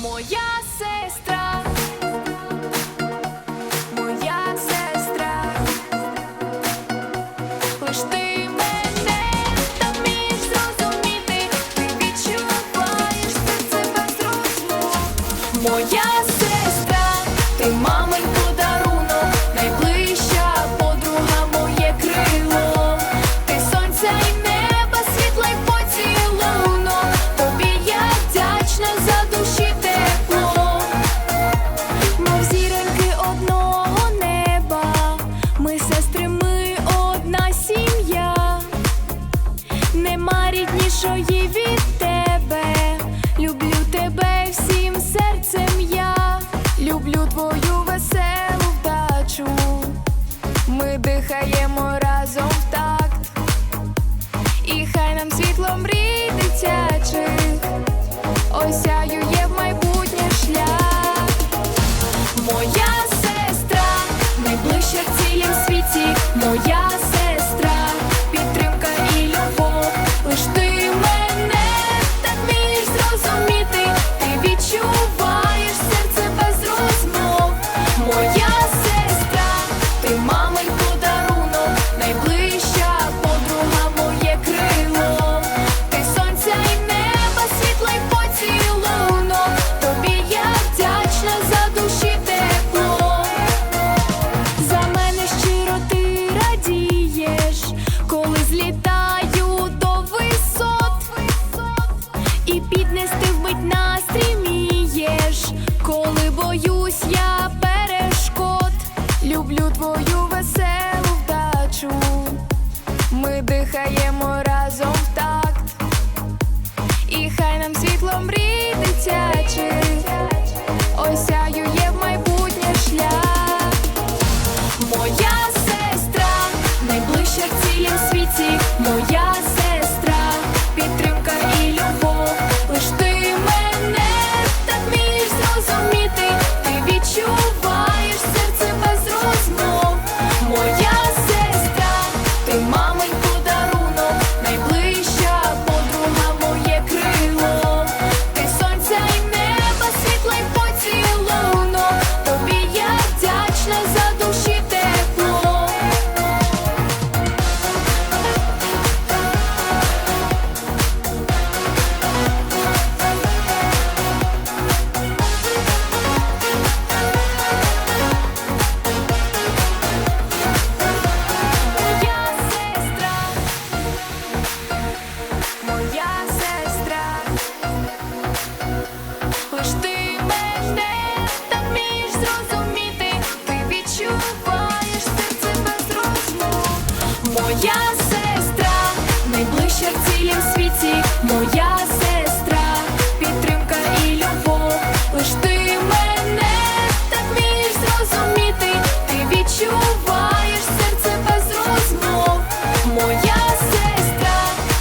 Моя сестра, моя сестра, лиш ти мене там між зрозуміти, ти відчуваєш серце без розмов. Моя сестра, ти мамонька. ми дихаємо разом в такт, і хай нам світлом мрій дитячих, осяює в майбутнє шлях. Моя сестра найближча в цілім світі. моя дихаємо разом в такт, і хай нам світло мрій дитячих осяює в майбутнє шлях. Моя сестра, найближча в цілім світі, моя. yes.